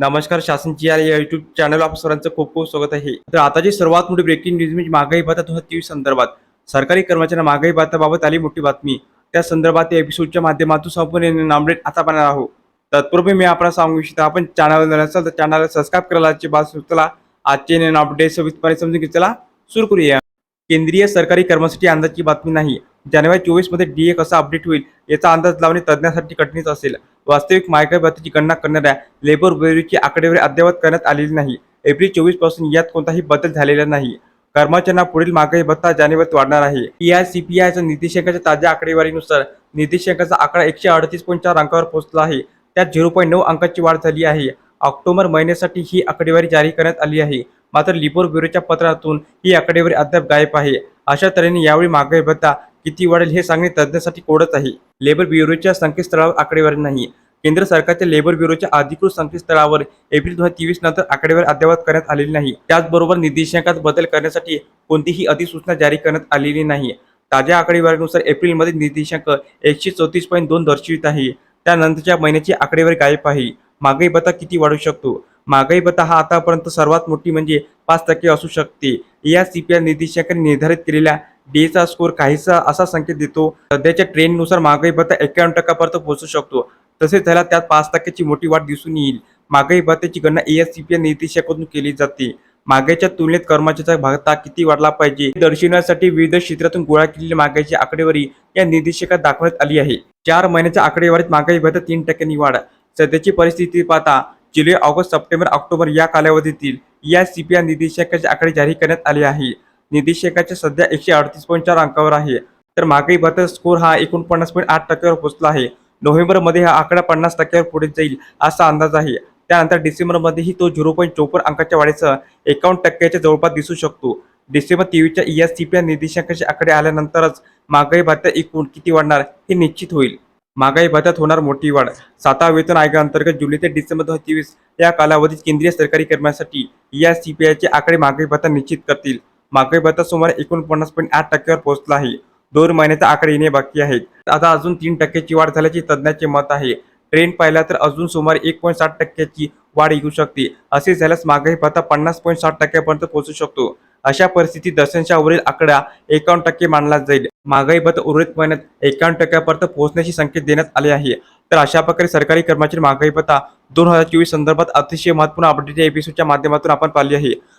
नमस्कार शासनची या YouTube channel आप सरांचं खूप खूप स्वागत आहे. तर आताची सर्वात मोठी ब्रेकिंग न्यूज म्हणजे महागाई भत्ता दोन हजार तेवीस संदर्भात सरकारी कर्मचाऱ्यांना महागाई भत्ताबाबत आली मोठी बातमी. त्या संदर्भात या एपिसोडच्या माध्यमातून संपूर्ण नामलेट आता पाहणार आहोत. तत्पूर्वी मी आपण सांगू इच्छितो आपण चॅनल असाल तर चॅनलला सबस्क्राईब करायला आजची बात सुचला आजचे नवीन अपडेट सविस्तरपणे समजून घेतला सुरू करूया. केंद्रीय सरकारी कर्मचारी अंदाजची बातमी नाही. जानेवारी चोवीसमध्ये डी ए कसा अपडेट होईल याचा अंदाज लावणे तज्ज्ञांसाठी कठीणच असेल. वास्तविक महागाई भत्त्याची गणना करणाऱ्या लेबर ब्युरोची आकडेवारी अद्ययावत करण्यात आलेली नाही. एप्रिल चोवीसपासून यात कोणताही बदल झालेला नाही. कर्मचाऱ्यांना पुढील महागाई भत्ता जानेवारीत वाढणार आहे. ई आय सी पी आयच्या निर्देशांकाच्या ताज्या आकडेवारीनुसार निर्देशांकाचा आकडा एकशे अडतीस पॉईंट चार अंकावर पोहोचला आहे. त्यात झिरो पॉईंट नऊ अंकाची वाढ झाली आहे. ऑक्टोबर महिन्यासाठी ही आकडेवारी जारी करण्यात आली आहे. मात्र लिपोर ब्युरोच्या पत्रातून ही आकडेवारी अद्याप गायब आहे. अशा तऱ्हेने यावेळी महागाई भत्ता किती वाढेल हे सांगणे तज्ज्ञासाठी कोडच आहे. लेबर ब्युरोच्या संकेतस्थळावर आकडेवारी नाही. केंद्र सरकारच्या लेबर ब्युरोच्या अधिकृत संकेतस्थळावर एप्रिल दोन हजार तेवीस नंतर आकडेवारी अद्ययावत करण्यात आलेली नाही. त्याचबरोबर निर्देशांकात बदल करण्यासाठी कोणतीही अधिसूचना जारी करण्यात आलेली नाही. ताज्या आकडेवारीनुसार एप्रिलमध्ये निर्देशांक एकशे चौतीस पॉईंट दोन दर्शवित आहे. त्यानंतरच्या महिन्याची आकडेवारी गायब आहे. महागाई भत्ता किती वाढू शकतो? महागाई भत्ता हा आतापर्यंत सर्वात मोठी म्हणजे पाच टक्के असू शकते. या सीपीआय निर्देशांकाने निर्धारित केलेल्या डीचा स्कोर काहीसा असा संकेत देतो. सध्याच्या ट्रेंडनुसार महागाई भत्ता एक्क्याण्णव टक्क्यापर्यंत पोहोचू शकतो. तसेच त्याला त्यात पाच टक्क्याची मोठी वाढ दिसून येईल. महागाई भत्त्याची गणना एएससीपीआय निर्देशांकडून केली जाते. महागाईच्या तुलनेत कर्मचाऱ्याचा भत्ता किती वाढला पाहिजे हे दर्शविण्यासाठी विविध क्षेत्रातून गोळा केलेली महागाईची आकडेवारी या निर्देशिकात दाखवण्यात आली आहे. चार महिन्याच्या आकडेवारीत महागाई भत्ता तीन टक्क्यांनी वाढ. सध्याची परिस्थिती पाहता जुलै ऑगस्ट सप्टेंबर ऑक्टोबर या कालावधीतील या सीपीआय निर्देशकाचे आकडे जारी करण्यात आले आहे. निर्देशांकाचे सध्या एकशे अडतीस पॉईंट चार अंकावर आहे. तर मागील भत्ता स्कोर हा एकोणपन्नास पॉईंट आठ टक्क्यावर पोहोचला आहे. नोव्हेंबरमध्ये हा आकडा पन्नास टक्क्यावर पुढे जाईल असा अंदाज आहे. त्यानंतर डिसेंबरमध्येही तो झिरो पॉईंट चोपन्न अंकाच्या वाढीसह एकावन्न टक्क्याच्या जवळपास दिसू शकतो. डिसेंबर तेवीसच्या ई एस सी सीपीआय निर्देशांकाचे आकडे आल्यानंतरच महागाई भत्ता एकूण किती वाढणार हे निश्चित होईल. महागाई भत्त्यात होणार मोठी वाढ. सातवा वेतन आयोगाअंतर्गत जुलै ते डिसेंबर दोन हजार तेवीस या कालावधीत केंद्रीय सरकारी कर्मचाऱ्यांसाठी पी आयचे आकडे महागाई भत्ता निश्चित करतील. महागाई भत्ता सुमारे एकोणपन्नास पॉईंट आठ टक्क्यावर पोहोचला आहे. दोन महिन्याचा आकडे येणे बाकी आहे. आता अजून तीन टक्क्याची वाढ झाल्याचे तज्ज्ञांचे मत आहे. ट्रेंड पाहिला तर अजून सुमारे एक पॉईंट साठ टक्क्याची वाढ येऊ शकते. असे झाल्यास महागाई भत्ता पन्नास पॉईंट साठ टक्क्यापर्यंत पोहोचू शकतो. अशा परिस्थितीत दशांशावरील आकडा एकावन्न टक्के मानला जाईल. महागाई भत्ता उर्वरित महिन्यात एकावन्न टक्क्यापर्यंत पोहोचण्याचे संकेत देण्यात आले आहे. तर अशा प्रकारे सरकारी कर्मचारी महागाई भत्ता दोन हजार चोवीस संदर्भात अतिशय महत्त्वपूर्ण अपडेट या एपिसोडच्या माध्यमातून आपण पाहिली आहे.